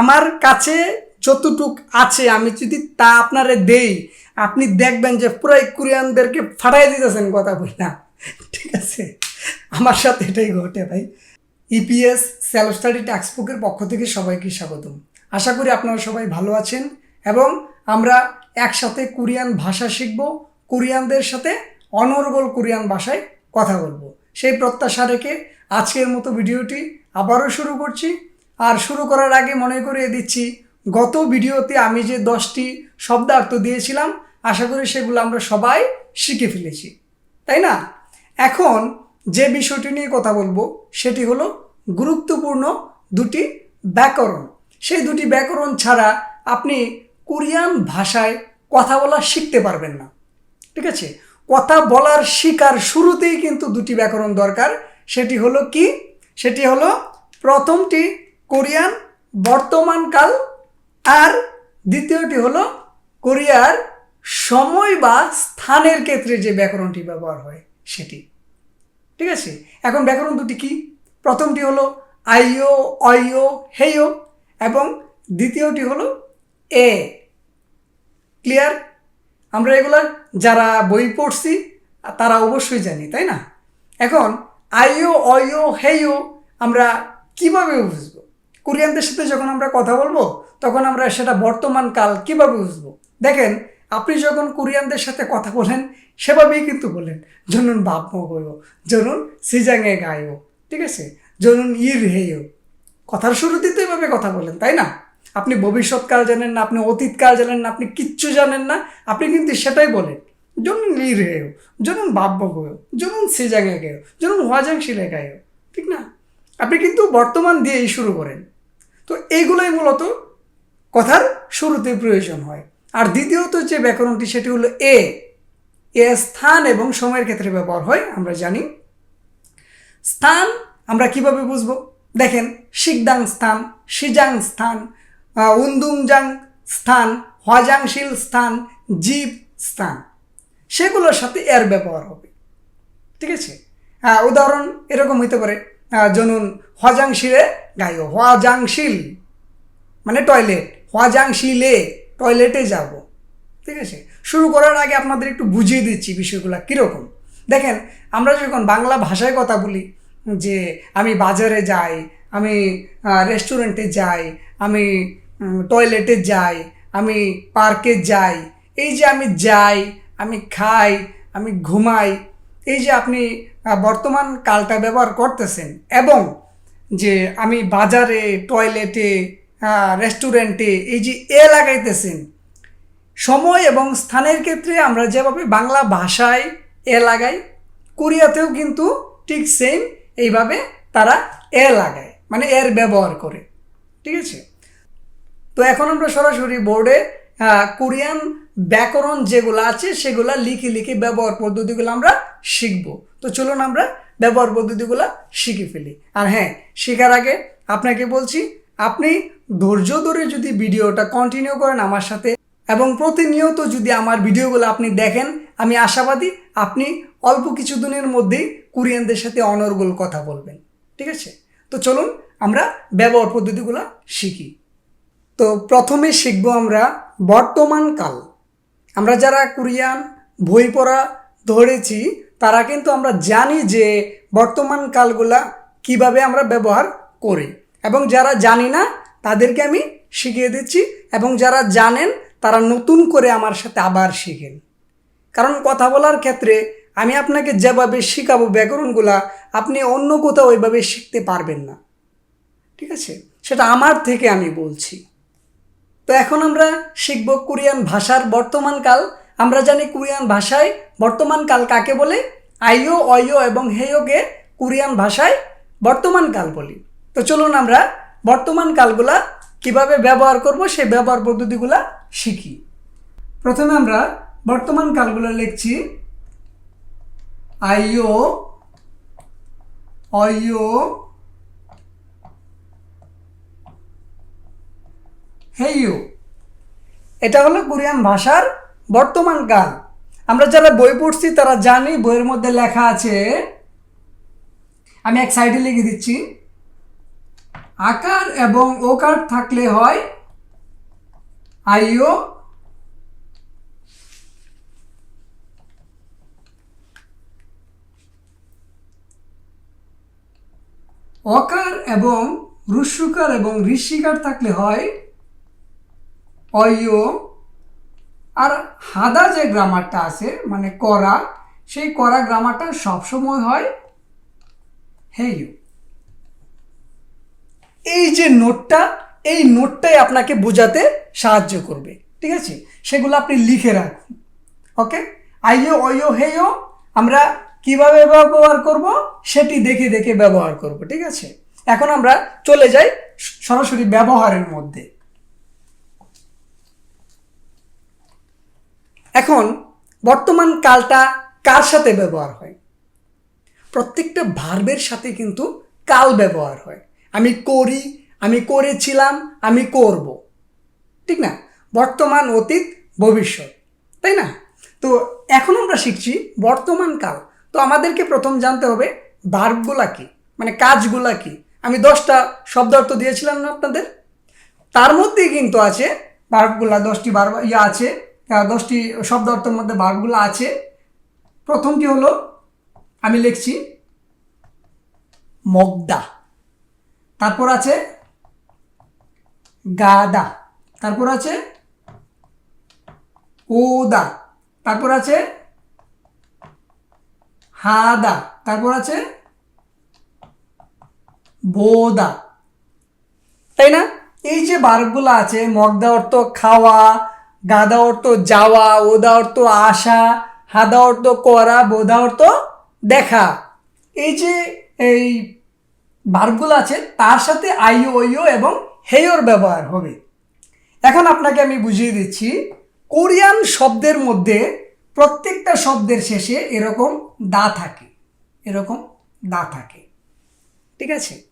আমার কাছে যতটুক আছে, আমি যদি তা আপনারে দেই, আপনি দেখবেন যে পুরাই কোরিয়ানদেরকে ফাটাই দিতেছেন কথা বলি না ঠিক আছে? আমার সাথে এটাই ঘটে ভাই। ইপিএস সেলফ স্টাডি বুকের পক্ষ থেকে সবাইকে স্বাগতম। আশা করি আপনারা সবাই ভালো আছেন এবং আমরা একসাথে কোরিয়ান ভাষা শিখব, কোরিয়ানদের সাথে অনর্গল কোরিয়ান ভাষায় কথা বলব। সেই প্রত্যাশা রেখে আজকের মতো ভিডিওটি আবারও শুরু করছি। আর শুরু করার আগে মনে করিয়ে দিচ্ছি, গত ভিডিওতে আমি যে দশটি শব্দার্থ দিয়েছিলাম, আশা করি সেগুলো আমরা সবাই শিখে ফেলেছি, তাই না? এখন যে বিষয়টি নিয়ে কথা বলব, সেটি হলো গুরুত্বপূর্ণ দুটি ব্যাকরণ। সেই দুটি ব্যাকরণ ছাড়া আপনি কোরিয়ান ভাষায় কথা বলা শিখতে পারবেন না, ঠিক আছে? কথা বলার শিকার শুরুতেই কিন্তু দুটি ব্যাকরণ দরকার, সেটি হলো কি? সেটি হলো প্রথমটি কোরিয়ান, বর্তমানকাল, আর দ্বিতীয়টি হলো কোরিয়ার সময় বা স্থানের ক্ষেত্রে যে ব্যাকরণটি ব্যবহার হয় সেটি। ঠিক আছে? এখন ব্যাকরণ দুটি কি? প্রথমটি হলো আইও অয়ো হেয়ো এবং দ্বিতীয়টি হলো এ। ক্লিয়ার? আমরা এগুলার যারা বই পড়ছি, তারা অবশ্যই জানি, তাই না? এখন আইও অয়ো হেয়ো আমরা কীভাবে বুঝব? কোরিয়ানদের সাথে যখন আমরা কথা বলব, তখন আমরা সেটা বর্তমান কাল কীভাবে বুঝব? দেখেন, আপনি যখন কোরিয়ানদের সাথে কথা বলেন, সেভাবেই কিন্তু বলেন, জনুন বাপ মগো জনুন সিজাঙে গায়ো ঠিক আছে? জনুন ইর হেয় কথার শুরুতেই তো এভাবে কথা বলেন, তাই না? আপনি ভবিষ্যৎকাল জানেন না, আপনি অতীতকাল জানেন না, আপনি কিচ্ছু জানেন না, আপনি কিন্তু সেটাই বলেন, জনুন লির হেয় জনুন বাব্য গেয় জনুন সিজাঙে গেয় জনুন ওয়াজাং শিলে গায়ো ঠিক না? আপনি কিন্তু বর্তমান দিয়েই শুরু করেন। তো এইগুলোই মূলত কথার শুরুতে প্রয়োজন হয়। আর দ্বিতীয়ত যে ব্যাকরণটি সেটি হলো এ। এ স্থান এবং সময়ের ক্ষেত্রে ব্যবহার হয় আমরা জানি। স্থান আমরা কীভাবে বুঝব? দেখেন শিকদাং স্থান সিজাং স্থান আহ, উন্দুংজাং স্থান হজাংশীল স্থান জীব স্থান। সেগুলোর সাথে এর ব্যবহার হবে। ঠিক আছে? উদাহরণ এরকম হইতে পারে। জনুন হজাংশিলে গাইও হজাংশীল মানে টয়লেট হজাংশিলে টয়লেটে যাব। ঠিক আছে? শুরু করার আগে আপনাদের একটু বুঝিয়ে দিচ্ছি বিষয়গুলো কীরকম। দেখেন, আমরা যখন বাংলা ভাষায় কথা বলি, যে আমি বাজারে যাই, আমি রেস্টুরেন্টে যাই, আমি টয়লেটে যাই, আমি পার্কে যাই, এই যে আমি যাই, আমি খাই, আমি ঘুমাই এই যে আপনি বর্তমান কালটা ব্যবহার করতেছেন এবং যে আমি বাজারে টয়লেটে রেস্টুরেন্টে এই যে এ লাগাইতেছেন, সময় এবং স্থানের ক্ষেত্রে আমরা যেভাবে বাংলা ভাষায় এ লাগাই, কোরিয়াতেও কিন্তু ঠিক সেম এইভাবে তারা এ লাগায় মানে এর ব্যবহার করে, ঠিক আছে? তো এখন আমরা সরাসরি বোর্ডে কোরিয়ান ব্যাকরণ যেগুলো আছে সেগুলো লিখে লিখে ব্যবহার পদ্ধতিগুলো আমরা শিখব। তো চলুন আমরা ব্যবহার পদ্ধতিগুলো শিখে ফেলি। আর হ্যাঁ শেখার আগে আপনাকে বলছি, আপনি ধৈর্য ধরে যদি ভিডিওটা কন্টিনিউ করেন আমার সাথে এবং প্রতিনিয়ত যদি আমার ভিডিওগুলো আপনি দেখেন, আমি আশাবাদী আপনি অল্প কিছু দিনের মধ্যেই কোরিয়ানদের সাথে অনর্গল কথা বলবেন। ঠিক আছে? তো চলুন আমরা ব্যবহার পদ্ধতিগুলো শিখি। তো প্রথমে শিখব আমরা বর্তমান কাল। আমরা যারা কোরিয়ান বই পড়া ধরেছি, তারা কিন্তু আমরা জানি যে বর্তমান কালগুলা কীভাবে আমরা ব্যবহার করি। এবং যারা জানি না, তাদেরকে আমি শিখিয়ে দিচ্ছি। এবং যারা জানেন, তারা নতুন করে আমার সাথে আবার শিখেন। কারণ কথা বলার ক্ষেত্রে আমি আপনাকে যেভাবে শেখাবো ব্যাকরণগুলা, আপনি অন্য কোথাও ওইভাবে শিখতে পারবেন না। ঠিক আছে? সেটা আমার থেকে আমি বলছি। তো এখন আমরা শিখব কোরিয়ান ভাষার বর্তমান কাল। আমরা জানি কোরিয়ান ভাষায় বর্তমান কাল কাকে বলে? আইও অয়ো এবং হেয়োকে কোরিয়ান ভাষায় বর্তমান কাল বলি। তো চলুন আমরা বর্তমান কালগুলা কীভাবে ব্যবহার করব, সেই ব্যবহার পদ্ধতিগুলা শিখি। প্রথমে আমরা বর্তমান কালগুলো লিখছি। আইও অয়ো হেইউ এটা হলো কোরিয়ান ভাষার বর্তমান কাল। আমরা যারা বই পড়ছি, তারা জানি বইয়ের মধ্যে লেখা আছে, আমি এক সাইডে লিখে দিচ্ছি, আকার এবং ওকার থাকলে হয় আইও, অকার এবং রুস্যকার এবং ঋষিকার থাকলে হয় অয় আর হাদা যে গ্রামারটা আছে মানে করা, সেই করা গ্রামারটা সবসময় হয় হেয় এই যে নোটটা, এই নোটটাই আপনাকে বোঝাতে সাহায্য করবে, ঠিক আছে? সেগুলো আপনি লিখে রাখুন, ওকে? আইও অয়ো হেয় আমরা কীভাবে ব্যবহার করব? সেটি দেখে দেখে ব্যবহার করব, ঠিক আছে? এখন আমরা চলে যাই সরাসরি ব্যবহারের মধ্যে। এখন বর্তমান কালটা কার সাথে ব্যবহার হয়? প্রত্যেকটা ভার্বের সাথে কিন্তু কাল ব্যবহার হয়। আমি করি, আমি করেছিলাম, আমি করব। ঠিক না? বর্তমান, অতীত, ভবিষ্যৎ। তাই না? তো এখন আমরা শিখছি বর্তমান, কাল। তো আমাদেরকে প্রথম জানতে হবে ভার্বগুলা কি? মানে কাজগুলা কি? আমি দশটা শব্দ অর্থ দিয়েছিলাম না আপনাদের? তার মধ্যেই কিন্তু আছে ভার্বগুলা, দশটি ভার্ব ইয়ে আছে। দশটি শব্দ অর্থের মধ্যে ভার্বগুলো আছে। প্রথমটি হলো, আমি লিখছি, মগদা। তারপর আছে, গাদা। তারপর আছে ওদা তারপর আছে, হাদা। তারপর আছে, বোদা। তাই না? এই যে বার্বগুলো আছে, মগদা অর্থ খাওয়া গাদা অর্থ যাওয়া, ওদা অর্থ আসা, হাদা অর্থ করা বোধা অর্থ দেখা। এই যে এই বার্বগুলো আছে, তার সাথে আইও, ওইও এবং হেয়র ব্যবহার হবে। এখন আপনাকে আমি বুঝিয়ে দিচ্ছি, কোরিয়ান শব্দের মধ্যে প্রত্যেকটা শব্দের শেষে এরকম দা থাকে। এরকম দা থাকে। ঠিক আছে?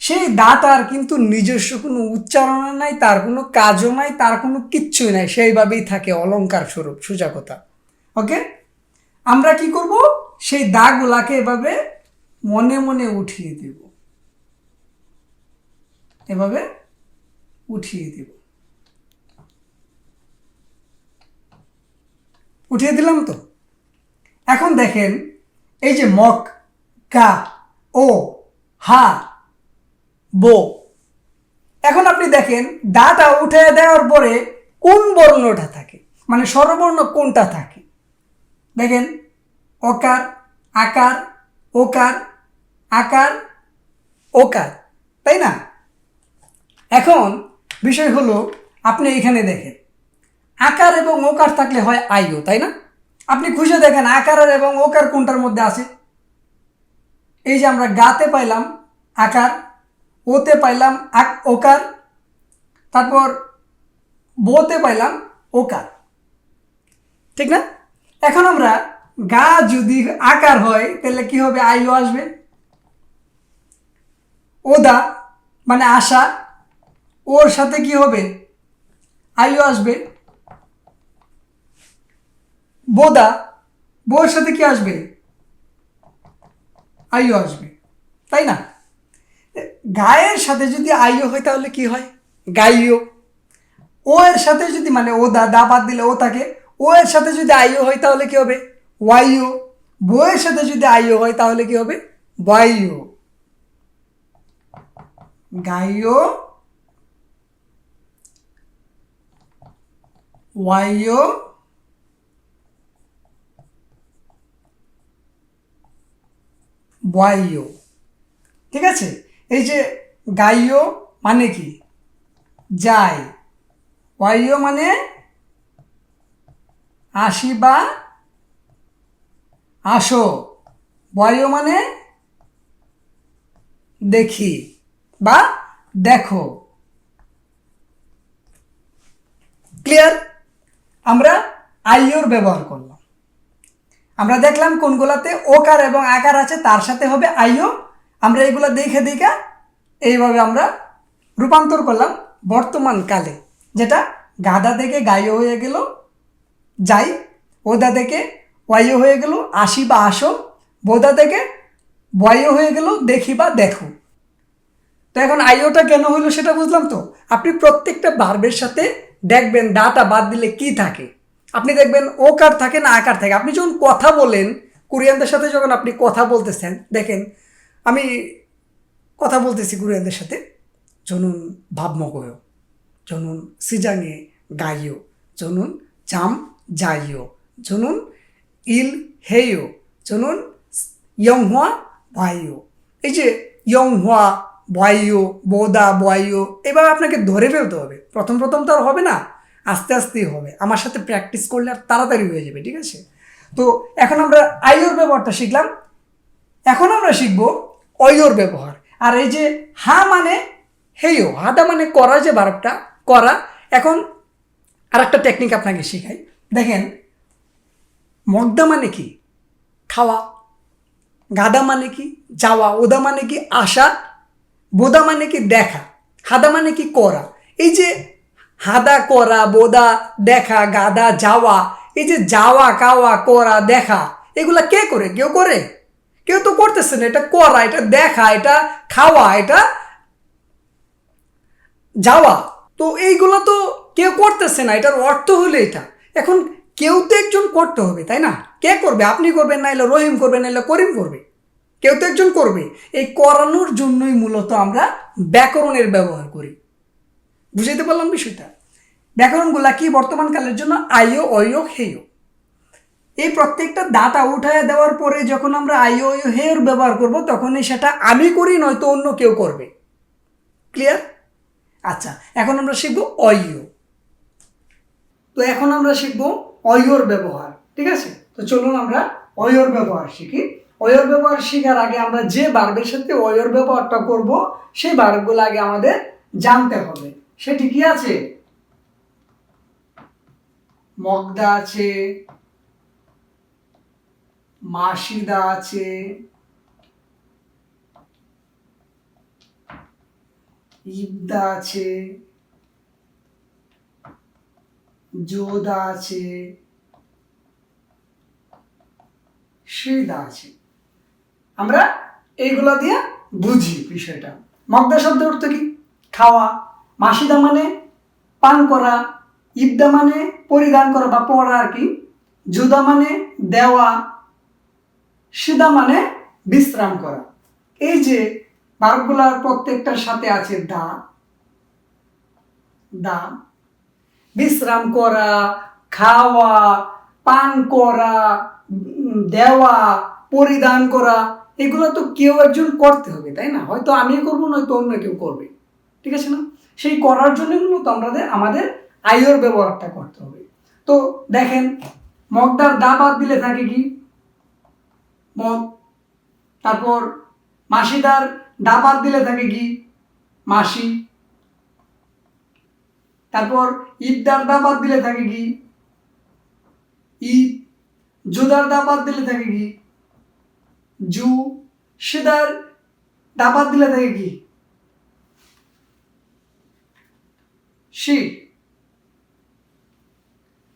সেই দাঁতার কিন্তু নিজস্ব কোনো উচ্চারণ নাই, তার কোনো কাজও নাই, তার কোনো কিচ্ছুই নাই। সেইভাবেই থাকে অলংকার স্বরূপ সোজা কথা ওকে? আমরা কি করব? সেই দাগুলাকে এভাবে মনে মনে উঠিয়ে দেব। এভাবে উঠিয়ে দেব। উঠিয়ে দিলাম তো? এখন দেখেন, এই যে মক গা ও, হা বো। এখন আপনি দেখেন দাটা উঠে দেওয়ার পরে কোন বর্ণটা থাকে? মানে স্বরবর্ণ কোনটা থাকে? দেখেন, অকার, আকার, ওকার আকার, ওকার, তাই না? এখন বিষয় হলো, আপনি এখানে দেখেন, আকার এবং ওকার থাকলে হয় আইও, তাই না? আপনি খুঁজে দেখেন আকার এবং ওকার কোনটার মধ্যে আছে? এই যে আমরা গাতে পাইলাম, আকার ওতে পাইলাম আক ওকার, তারপর বোতে পাইলাম ওকার। ঠিক না? এখন আমরা গা যদি আকার হয়, তাহলে কি হবে? আইও আসবে। ওদা মানে আশা, ওর সাথে কি হবে? আইও আসবে। বোদা বোর সাথে কি আসবে? আইও আসবে। তাই না? গায়ের সাথে যদি আইও হয়, তাহলে কি হয়? গাইও। ও এর সাথে যদি মানে ও দা দা বাদ দিলে ও থাকে ও এর সাথে যদি আইও হয়, তাহলে কি হবে? ওয়াইও। বইয়ের সাথে যদি আইও হয়, তাহলে কি হবে? বায়ু গাইও। ওয়াইও। বায়ু ঠিক আছে? এই যে গাইও মানে কি? যায়। ওয়াইও মানে আসি বা আসো। বয় মানে দেখি বা দেখো। ক্লিয়ার? আমরা আইওর ব্যবহার করলাম। আমরা দেখলাম কোনগুলাতে ওকার এবং আকার আছে, তার সাথে হবে আইও আমরা এগুলো দেখে দেখে এইভাবে আমরা রূপান্তর করলাম বর্তমান কালে। যেটা গাদা থেকে গায়ে হয়ে গেল, যাই ওদা থেকে ওয়াইও হয়ে গেল, আসি বা আসো, বোদা থেকে বয়ও হয়ে গেল, দেখি বা দেখো। তো এখন আইওটা কেন হইল সেটা বুঝলাম তো? আপনি প্রত্যেকটা ভার্বের সাথে দেখবেন ডাটা বাদ দিলে কি থাকে? আপনি দেখবেন ও কার থাকে না আকার থাকে। আপনি যখন কথা বলেন, কোরিয়ানদের সাথে যখন আপনি কথা বলতেছেন, দেখেন আমি কথা বলতেছি কোরিয়ানদের সাথে। জনুন ভাবমগয় জনুন সিজাঙে গাইও জনুন জাম যাইও জনুন ইল হেইও জনুন ইয়ংহুয়া ভাইও এই যে ইয়ং ইয়ংহুয়া বয়ও বোদা বয়ও এভাবে আপনাকে ধরে ফেলতে হবে। প্রথম প্রথম তো আর হবে না, আস্তে আস্তেই হবে। আমার সাথে প্র্যাকটিস করলে আর তাড়াতাড়ি হয়ে যাবে, ঠিক আছে? তো এখন আমরা আইওর ব্যবহারটা শিখলাম। এখন আমরা শিখব অয়র ব্যবহার। আর এই যে হা মানে হেইও হাটা মানে করা যে বারবটা করা, এখন আর একটা টেকনিক আপনাকে শেখাই। দেখেন মগদা মানে কি? খাওয়া। গাদা মানে কি? যাওয়া। ওদা মানে কি? আসা। বোদা মানে কি? দেখা। হাদা মানে কি? করা। এই যে হাদা, করা, বোদা, দেখা, গাদা, যাওয়া, এই যে যাওয়া, কাওয়া, করা, দেখা, এগুলা কে করে? কেউ করে? কেউ তো করতেছে না, এটা করা, এটা দেখা, এটা খাওয়া, এটা যাওয়া। তো এইগুলো তো কেউ করতেছে না, এটার অর্থ হলো এটা। এখন কেউ তো একজন করতে হবে, তাই না? কে করবে? আপনি করবেন না এলে রহিম করবেন না এলে করিম করবে। কেউ তো একজন করবে। এই করানোর জন্যই মূলত আমরা ব্যাকরণের ব্যবহার করি। বুঝাইতে পারলাম বিষয়টা? ব্যাকরণগুলা কি বর্তমান কালের জন্য? আইও অয়ো হেয় এই প্রত্যেকটা দাতা উঠায় দেওয়ার পরে যখন আমরা আইও হেয়র ব্যবহার করব, তখনই সেটা আমি করি, নয়তো অন্য কেউ করবে। ক্লিয়ার আচ্ছা এখন আমরা শিখব অয়ো তো এখন আমরা শিখব অয়র ব্যবহার, ঠিক আছে? তো চলুন আমরা অয়র ব্যবহার শিখি। অয়র ব্যবহার শেখার আগে আমরা যে বার্বের সাথে অয়র ব্যবহারটা করব, সেই বার্বগুলো আগে আমাদের জানতে হবে। সেটি কি আছে? মগদা আছে মাসিদা আছে। ইবদা আছে। যোদা আছে। শ্রীদা আছে। আমরা এইগুলা দিয়ে বুঝি বিষয়টা। মগদা শব্দ অর্থ কি? খাওয়া। মাসিদা মানে পান করা। ইবদা মানে পরিধান করা বা পড়া আর কি। জুদা মানে দেওয়া। সিদা মানে বিশ্রাম করা। এই যে বারগুলার প্রত্যেকটার সাথে আছে দা দা। বিশ্রাম করা, খাওয়া, পান করা দেওয়া, পরিধান করা, এগুলো তো কেউ একজন করতে হবে, তাই না? হয়তো আমি করব, নয়তো অন্য কেউ করবে। ঠিক আছে না? সেই করার জন্য মূলত আমাদের আমাদের আয়র ব্যবহারটা করতে হবে। তো দেখেন, মগদার দা বাদ দিলে থাকে কি? মগ তারপর মাসিদার বাদ দিলে থাকে কি? মাসি। তারপর ঈদদার দা বাদ দিলে থাকে কি? ঈদ জুদার দা বাদ দিলে থাকে কি? জু। সেদার দা বাদ দিলে থাকে কি?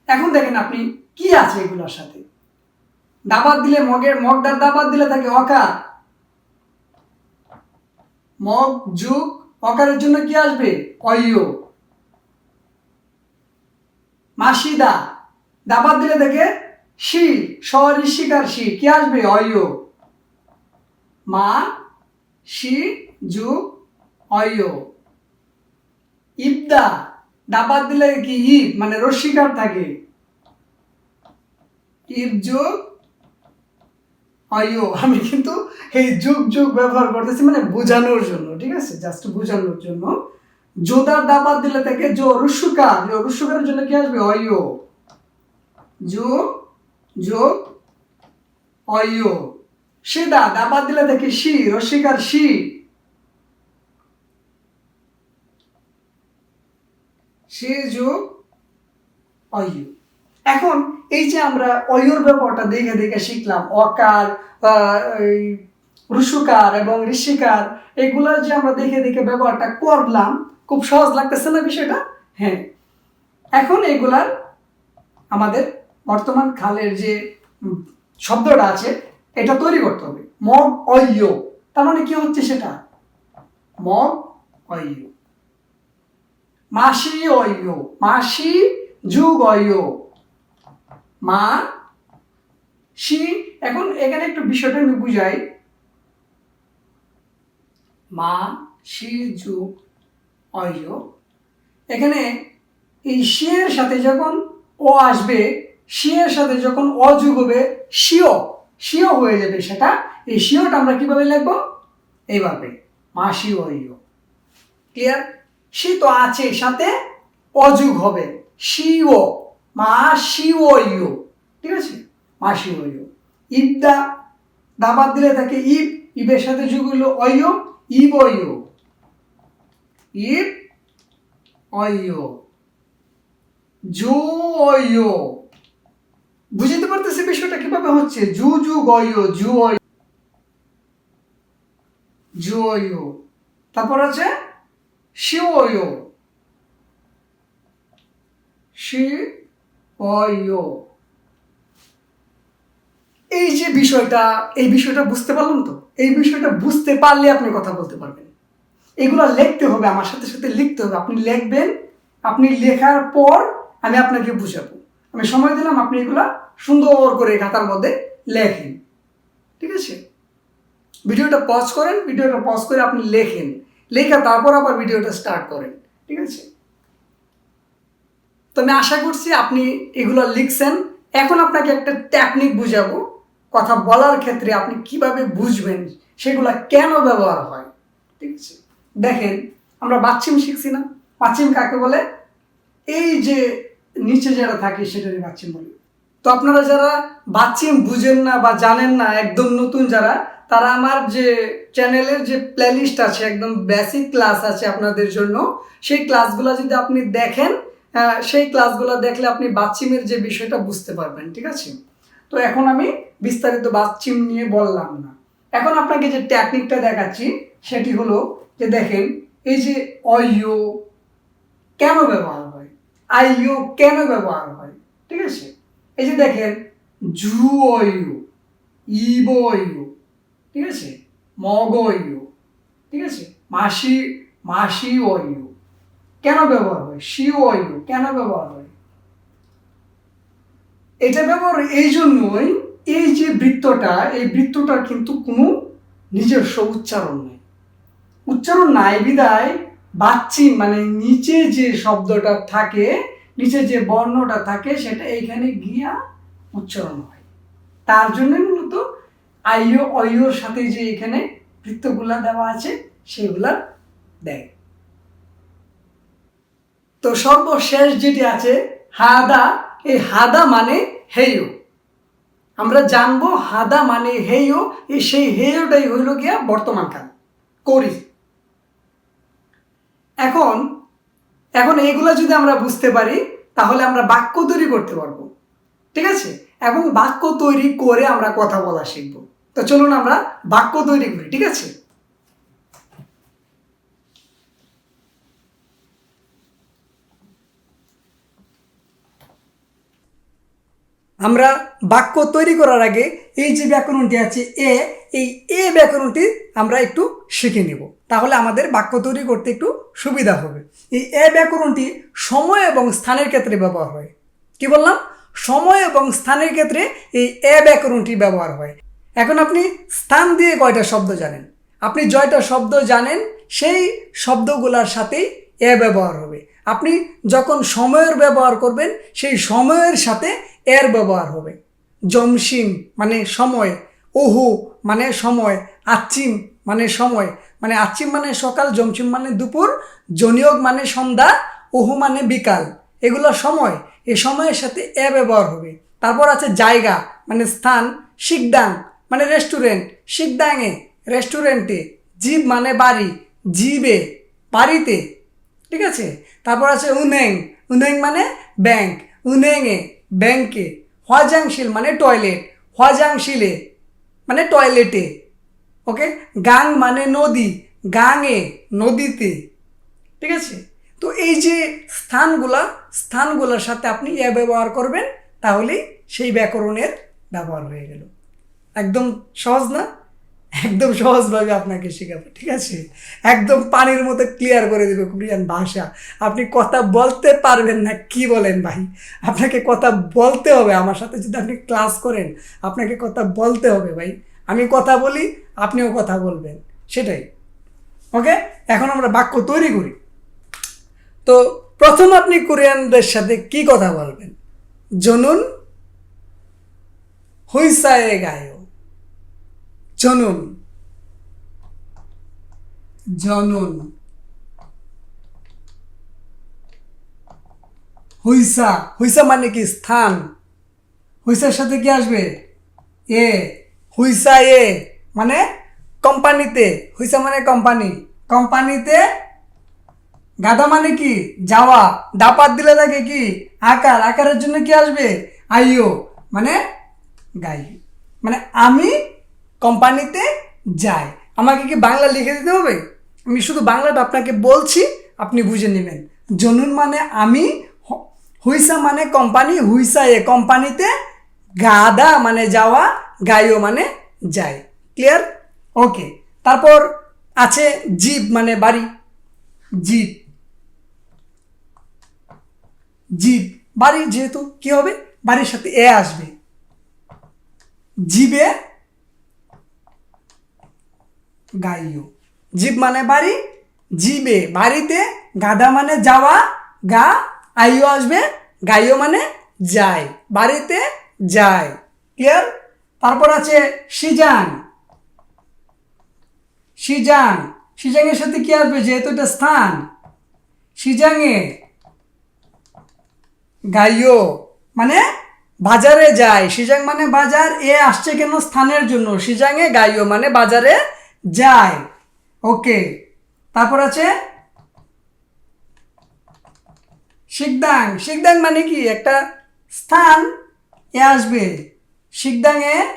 এখন দেখেন আপনি কি আছে এগুলোর সাথে? দাবাত দিলে মগের মগদার দাবাত দিলে থাকে অকার মগ, যুগ, অকারের জন্য কি আসবে? অয় মাসিদা, দাবাত দিলে থাকে শি স্বর শিকার, শি, কি আসবে? অয় মা, শি, যুগ অয় ইবদা, দাবাত দিলে কি ইব মানে রস্বীকার থাকে। ইব, যোগ অয়ো আমি কিন্তু এই যুগ যুগ ব্যবহার করতেছি মানে বোঝানোর জন্য, ঠিক আছে? জাস্ট বোঝানোর জন্য। জোদার দাবাত দিলে থাকে জো রুসুকার জো রুসুকারের জন্য কি আসবে? অয়ো জো যোগ অয়ো সেদা, দাবাত দিলে থাকে শি রস্বীকার শি সে যোগ অয়ু এখন এই যে আমরা অয়ুর ব্যবহারটা দেখে দেখে শিখলাম, অকার রুসুকার এবং ঋষিকার, এগুলো যে আমরা দেখে দেখে ব্যবহারটা করলাম, খুব সহজ লাগতেছে না বিষয়টা? হ্যাঁ। এখন এগুলার আমাদের বর্তমান খালের যে শব্দটা আছে, এটা তৈরি করতে হবে। মগ অয়্য তার মানে কি হচ্ছে সেটা? মগ অয়। মাসি অয়। মাসি যুগ অয়। মা সি এখন এখানে একটু বিষয়টা আমি বুঝাই। মা সি যুগ অয়, এখানে এই শিয়ের সাথে যখন ও আসবে শিয়ের সাথে যখন অযোগ হবে, শিও শিও হয়ে যাবে সেটা। এই শিওটা আমরা কীভাবে লিখব? এইভাবে, মা শিও ইয় ক্লিয়ার সি তো আছে, সাথে অযুগ হবে, শিও। মা শিও ইয় ঠিক আছে? মা শিও ইয় ইবদা দাবাত দিলে থাকে ইব, ইবের সাথে যুগ হলো অয় ইব অয় ইব অয় জু অয় বুঝতে পারতেছি বিষয়টা কীভাবে হচ্ছে? জু জু, গয়, জু অয় জু অয় তারপর আছে শিও অয় শি অয়। এই যে বিষয়টা, এই বিষয়টা বুঝতে পারলাম তো? এই বিষয়টা বুঝতে পারলে আপনি কথা বলতে পারবেন। এগুলো লিখতে হবে, আমার সাথে সাথে লিখতে হবে। আপনি লিখবেন, আপনি লেখার পর আমি আপনাকে বুঝাবো। আমি সময় দিলাম, আপনি এগুলা সুন্দর করে খাতার মধ্যে লেখেন। ঠিক আছে? ভিডিওটা পজ করেন, ভিডিওটা পজ করে আপনি লেখেন। লেখা তারপর আবার ভিডিওটা স্টার্ট করেন। ঠিক আছে? তো আমি আশা করছি আপনি এগুলো লিখছেন। এখন আপনাকে একটা টেকনিক বুঝাবো। কথা বলার ক্ষেত্রে আপনি কীভাবে বুঝবেন, সেগুলা কেন ব্যবহার হয়? ঠিক আছে? দেখেন, আমরা বাচ্চিম শিখছি না। বাচ্চিম কাকে বলে? এই যে নিচে যারা থাকে সেটারই বাচ্চিম বলে। তো আপনারা যারা বাচ্চিম বুঝেন না বা জানেন না, একদম নতুন যারা, তারা আমার যে চ্যানেলের যে প্লেলিস্ট আছে, একদম বেসিক ক্লাস আছে আপনাদের জন্য, সেই ক্লাসগুলো যদি আপনি দেখেন সেই ক্লাসগুলো দেখলে আপনি বাচ্চিমের যে বিষয়টা বুঝতে পারবেন, ঠিক আছে? তো এখন আমি বিস্তারিত বাচ্চিম নিয়ে বললাম না। এখন আপনাকে যে টেকনিকটা দেখাচ্ছি, সেটি হলো যে দেখেন, এই যে অয়ো কেন ব্যবহার হয়? আইও কেন ব্যবহার হয়? ঠিক আছে? এই যে দেখেন জু অয়ু ইব অয়ু ঠিক আছে? মগ অয়ু ঠিক আছে? মাসি মাসি অয়ু কেন ব্যবহার হয়? সি অয়ু কেন ব্যবহার হয়? এটা ব্যবহার এই জন্যই এই যে বৃত্তটা, এই বৃত্তটার কিন্তু কোনো নিজস্ব উচ্চারণ নেই। উচ্চারণ নাই বিদায় বাচ্চি মানে নিচে যে শব্দটা থাকে, নিচে যে বর্ণটা থাকে, সেটা এইখানে গিয়া উচ্চারণ হয়। তার জন্য মূলত আইও অয়োর সাথে যে এখানে বৃত্তগুলা দেওয়া আছে, সেগুলা দেয়। তো সর্বশেষ যেটি আছে, হাদা, এই হাদা মানে হেয়। আমরা জানব হাদা মানে হেয়, এই সেই হেয়টাই হইল গিয়া বর্তমান কাল, করি। এখন এখন এইগুলো যদি আমরা বুঝতে পারি, তাহলে আমরা বাক্য তৈরি করতে পারব। ঠিক আছে? এবং বাক্য তৈরি করে আমরা কথা বলা শিখব। তো চলুন আমরা বাক্য তৈরি করি, ঠিক আছে? আমরা বাক্য তৈরি করার আগে এই যে ব্যাকরণটি আছে এ, এই এ ব্যাকরণটি আমরা একটু শিখে নেব। তাহলে আমাদের বাক্য তৈরি করতে একটু সুবিধা হবে। এই এ ব্যাকরণটি সময় এবং স্থানের ক্ষেত্রে ব্যবহার হয়। কি বললাম? সময় এবং স্থানের ক্ষেত্রে এই এ ব্যাকরণটি ব্যবহার হয়। এখন আপনি স্থান দিয়ে কয়টা শব্দ জানেন? আপনি জয়টা শব্দ জানেন, সেই শব্দগুলোর সাথেই এ ব্যবহার হবে। আপনি যখন সময়ের ব্যবহার করবেন, সেই সময়ের সাথে এর ব্যবহার হবে। জমসিম মানে সময়, ওহু মানে সময় আচ্চিম মানে সময় মানে আচ্চিম মানে সকাল জমসিম মানে দুপুর, জনিয়োগ মানে সন্ধ্যা, ওহু মানে বিকাল। এগুলো সময় এই সময়ের সাথে এ ব্যবহার হবে। তারপর আছে জায়গা মানে স্থান, শিকদাং মানে রেস্টুরেন্ট শিকদাংয়ে রেস্টুরেন্টে জীব মানে বাড়ি, জীবে, বাড়িতে, ঠিক আছে? তারপর আছে উনেং উনেং মানে ব্যাংক উনেংয়ে ব্যাংকে হজাংশিল মানে টয়লেট হজাংশিলে মানে টয়লেটে ওকে গাং মানে নদী, গাঙে, নদীতে, ঠিক আছে? তো এই যে স্থানগুলা, স্থানগুলোর সাথে আপনি এ ব্যবহার করবেন, তাহলেই সেই ব্যাকরণের ব্যবহার হয়ে গেল। একদম সহজ না? একদম সহজভাবে আপনাকে শেখাবো, ঠিক আছে? একদম পানির মতো ক্লিয়ার করে দেবে কোরিয়ান ভাষা। আপনি কথা বলতে পারবেন না, কি বলেন ভাই? আপনাকে কথা বলতে হবে, আমার সাথে যদি আপনি ক্লাস করেন, আপনাকে কথা বলতে হবে ভাই। আমি কথা বলি, আপনিও কথা বলবেন, সেটাই। ওকে এখন আমরা বাক্য তৈরি করি। তো প্রথম আপনি কোরিয়ানদের সাথে কি কথা বলবেন? জনুন, হুইসায়ে গায়ো। জনুন। জনুন। হুইসা। হুইসা মানে কি? স্থান। হুইসার সাথে কি আসবে? এ। হুইসা এ মানে কোম্পানিতে। হুইসা মানে কোম্পানি। কোম্পানিতে গাধা মানে কি? যাওয়া। ডাপাত দিলে থাকে কি? আকার। আকারের জন্য কি আসবে? আইও। মানে গাই। মানে আমি কোম্পানিতে যায়। আমাকে কি বাংলা লিখে দিতে হবে? আমি শুধু বাংলাটা আপনাকে বলছি, আপনি বুঝে নেবেন। জনুন মানে আমি হুইসা মানে কোম্পানি, হুইসা এ কোম্পানিতে গাদা মানে যাওয়া, গাইও মানে যায় ক্লিয়ার? ওকে। তারপর আছে জিপ মানে বাড়ি। জিপ। জিপ। বাড়ি যেহেতু কি হবে? বাড়ির সাথে এ আসবে। জিবে গাইও জিপ মানে বাড়ি, জিবে বাড়িতে গাদা মানে যাওয়া, গা আইও আসবে গাইও মানে যায়, বাড়িতে যায়। ক্লিয়ার তারপর আছে সিজান। সিজাং সিজাংয়ের সাথে কি আসবে? যেহেতু এটা স্থান। সিজাংয়ে গাইও মানে বাজারে যায়। সিজাং মানে বাজার, এ আসছে কেন? স্থানের জন্য। সিজাংয়ে গাইও মানে বাজারে যায়। ওকে তারপর আছে শিকদাং। শিকদাং মানে কি? একটা স্থান, এ আসবে। শিকদাংয়ে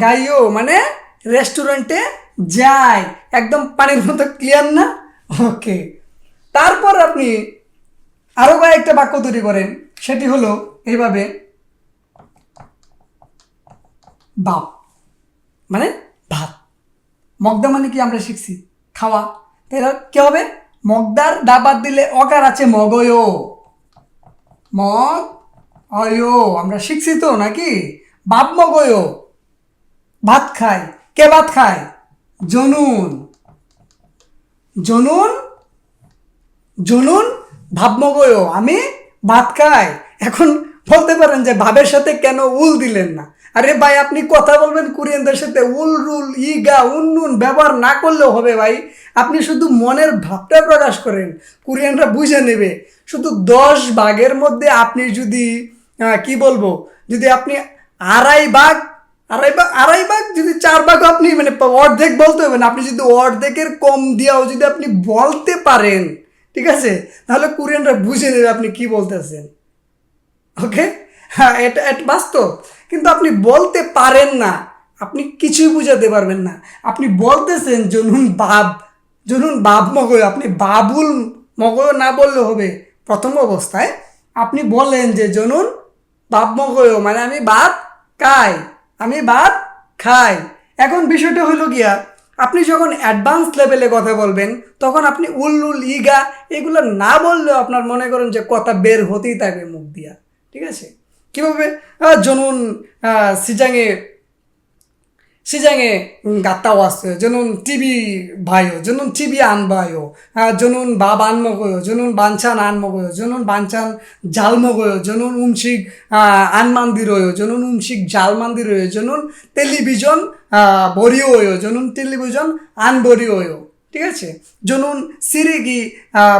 গাইও মানে রেস্টুরেন্টে যায়। একদম পানির মতো ক্লিয়ার না? ওকে তারপর আপনি আরও কয়েকটা বাক্য তৈরি করেন। সেটি হলো এইভাবে, বাপ। মানে মগদা মানে কি আমরা শিখছি? খাওয়া। তাহলে কি হবে? মগদার ডাবাত দিলে অকার আছে মগয়। মগ অয় আমরা শিখছি তো নাকি? বাপ মগয়। ভাত খায়। কে ভাত খায়? জনুন। জনুন? জনুন? ভাব ভাবমগয় আমি ভাত খাই। এখন বলতে পারেন যে ভাবের সাথে কেন উল দিলেন না? আরে ভাই, আপনি কথা বলবেন কোরিয়ানদের সাথে উল রুল, ইগা, উন্নুন ব্যবহার না করলেও হবে ভাই। আপনি শুধু মনের ভাবটা প্রকাশ করেন, কোরিয়ানরা বুঝে নেবে। শুধু দশ ভাগের মধ্যে আপনি যদি কি বলব, যদি আপনি আড়াই ভাগ আড়াই ভাগ আড়াই ভাগ যদি চার ভাগ আপনি মানে অর্ধেক বলতে হবে না, আপনি যদি অর্ধেকের কম দিয়াও যদি আপনি বলতে পারেন, ঠিক আছে? তাহলে কোরিয়ানরা বুঝে নেবে আপনি কি বলতেছেন। ওকে হ্যাঁ এটা এটা বাস্তব। কিন্তু আপনি বলতে পারেন না। আপনি কিছুই বুঝাতে পারবেন না। আপনি বলতেছেন, জনুন বাব জনুন বাব মগয়। আপনি বাবুল মগয় না বললে হবে। প্রথম অবস্থায় আপনি বলেন যে, জনুন বাপ মগয় মানে আমি ভাত খাই, আমি ভাত খাই। এখন বিষয়টা হলো গিয়া, আপনি যখন অ্যাডভান্স লেভেলে কথা বলবেন, তখন আপনি উল্লুল, ইগা, এগুলো না বললেও আপনার মনে করেন যে, কথা বের হতেই থাকবে মুখ দিয়া। ঠিক আছে? কীভাবে আহ, জনুন আহ, সিজাঙে 시장에 음, 갔다 왔어요. 저는 TV 봐요. 저는 TV 안 봐요. 아, 저는 밥 안 먹어요. 저는 반찬 안 먹어요. 저는 반찬 잘 먹어요. 저는 음식 아, 안 만들어요. 저는 음식 잘 만들어요. 저는 텔레비전 아, 버리워요. 저는 텔레비전 안 버리워요. ঠিক আছে? জনুন সিরিগি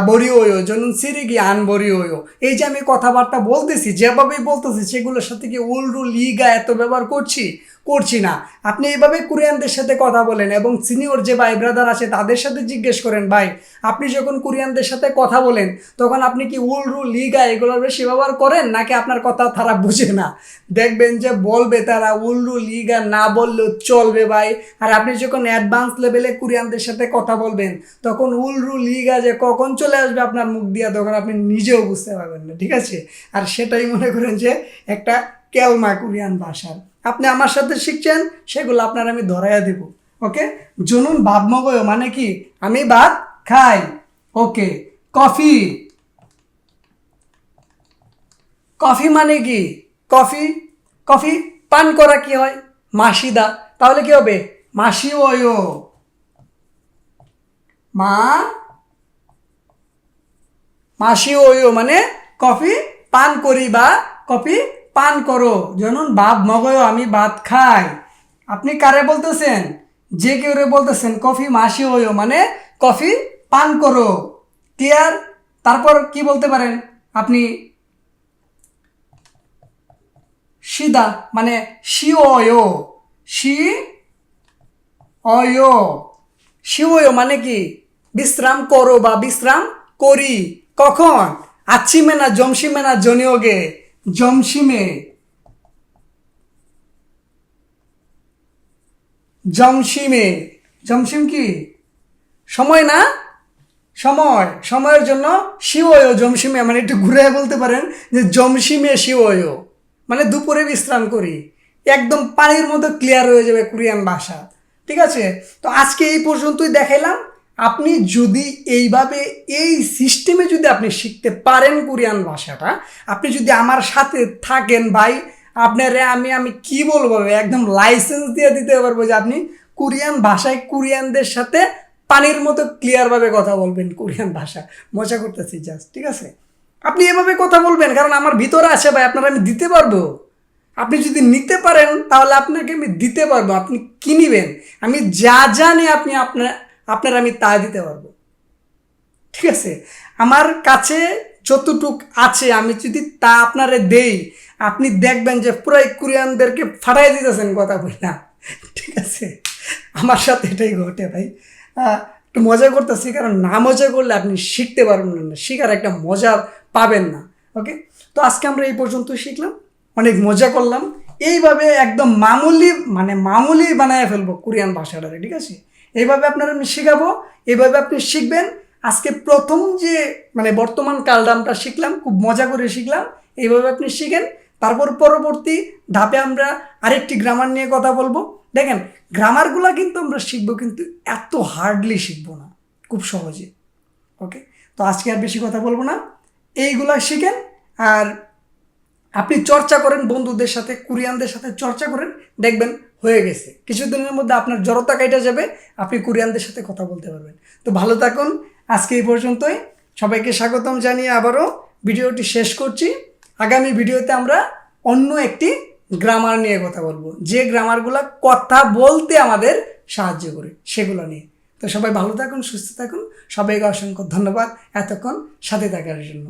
বরিওয় জনুন সিরিগি বরিওয় এই যে আমি কথাবার্তা বলতেছি, যেভাবেই বলতেছি, সেগুলোর সাথে কি উলরু লিগা এত ব্যবহার করছি? করছি না। আপনি এইভাবে কোরিয়ানদের সাথে কথা বলেন এবং সিনিয়র যে ভাই ব্রাদার আছে তাদের সাথে জিজ্ঞেস করেন, ভাই, আপনি যখন কোরিয়ানদের সাথে কথা বলেন, তখন আপনি কি উল রু লিগা এগুলোর বেশি ব্যবহার করেন? নাকি আপনার কথা তারা বুঝে না? দেখবেন যে বলবে তারা, উল রু লিগা না বললেও চলবে ভাই। আর আপনি যখন অ্যাডভান্স লেভেলে কোরিয়ানদের সাথে কথা বলবেন, তখন উল রু লিগা যে কখন চলে আসবে আপনার মুখ দিয়া, তখন আপনি নিজেও বুঝতে পারবেন না, ঠিক আছে? আর সেটাই মনে করেন যে একটা কেলমা কোরিয়ান ভাষার। আপনি আমার সাথে শিখছেন, সেগুলো আপনার আমি ধরাইয়া দেব। ওকে? জুনুন ভাত মগয় মানে কি? আমি ভাত খাই। ওকে, কফি। কফি মানে কি? কফি? কফি পান করা কি হয়? মাসিদা তাহলে কি হবে? মাসি ওয়ো। মা? মাসি ওয়ো মানে কফি পান করি বা কফি পান করো। যেমন ভাত মগয় আমি ভাত খাই। আপনি কারে বলতেছেন? যে কেউ বলতেছেন, কফি মাসি ওয়ো মানে কফি পান করো। ক্লিয়ার? তারপর কি বলতে পারেন? আপনি সিদা মানে শি অয়ো শি অয়ো শিওয় মানে কি? বিশ্রাম করো বা বিশ্রাম করি। কখন? আচ্ছিমে না জমসিমে না জনিয়োগে জমসিমে জমশিমে। জমশিম কি? সময় না? সময়। সময়ের জন্য শিওয় জমশিমে। মানে একটু ঘুরে বলতে পারেন যে জমসিমে শিওয়। মানে দুপুরে বিশ্রাম করি। একদম পানির মতো ক্লিয়ার হয়ে যাবে কোরিয়ান ভাষা। ঠিক আছে? তো আজকে এই পর্যন্তই দেখাইলাম। আপনি যদি এইভাবে এই সিস্টেমে যদি আপনি শিখতে পারেন কোরিয়ান ভাষাটা, আপনি যদি আমার সাথে থাকেন ভাই, আপনারে আমি আমি কি বলব? একদম লাইসেন্স দিয়ে দিতে পারব যে আপনি কোরিয়ান ভাষায় কোরিয়ানদের সাথে পানির মতো ক্লিয়ারভাবে কথা বলবেন কোরিয়ান ভাষা। মজা করতেছি জাস্ট ঠিক আছে? আপনি এভাবে কথা বলবেন, কারণ আমার ভিতরে আছে ভাই, আপনারা আমি দিতে পারব। আপনি যদি নিতে পারেন, তাহলে আপনাকে আমি দিতে পারব, আপনি কি নিবেন? আমি যা জানি আপনি আপনার আপনার আমি তা দিতে পারব। ঠিক আছে? আমার কাছে যতটুক আছে, আমি যদি তা আপনারে দেই, আপনি দেখবেন যে পুরাই কোরিয়ানদেরকে ফাটাই দিতেছেন কথা বলি না ঠিক আছে? আমার সাথে এটাই ঘটে ভাই। একটু মজা করতেছি, কারণ না মজা করলে আপনি শিখতে পারবেন না। শিখার একটা মজা পাবেন না। ওকে? তো আজকে আমরা এই পর্যন্ত শিখলাম। অনেক মজা করলাম। এইভাবে একদম মামুলি মানে মামুলি বানায় ফেলব কোরিয়ান ভাষাটারে, ঠিক আছে? এইভাবে আপনার আমি শেখাবো, এইভাবে আপনি শিখবেন। আজকে প্রথম যে মানে বর্তমান কালটা শিখলাম, খুব মজা করে শিখলাম, এইভাবে আপনি শিখেন। তারপর পরবর্তী ধাপে আমরা আরেকটি গ্রামার নিয়ে কথা বলব। দেখেন গ্রামারগুলো কিন্তু আমরা শিখব, কিন্তু এত হার্ডলি শিখব না, খুব সহজে ওকে তো আজকে আর বেশি কথা বলব না। এইগুলা শিখেন, আর আপনি চর্চা করেন বন্ধুদের সাথে, কোরিয়ানদের সাথে চর্চা করেন, দেখবেন হয়ে গেছে। কিছুদিনের মধ্যে আপনার জড়তা কাটা যাবে, আপনি কোরিয়ানদের সাথে কথা বলতে পারবেন। তো ভালো থাকুন, আজকে এই পর্যন্তই। সবাইকে স্বাগতম জানিয়ে আবারও ভিডিওটি শেষ করছি। আগামী ভিডিওতে আমরা অন্য একটি গ্রামার নিয়ে কথা বলব, যে গ্রামারগুলো কথা বলতে আমাদের সাহায্য করে, সেগুলো নিয়ে। তো সবাই ভালো থাকুন, সুস্থ থাকুন। সবাইকে অসংখ্য ধন্যবাদ এতক্ষণ সাথে থাকার জন্য।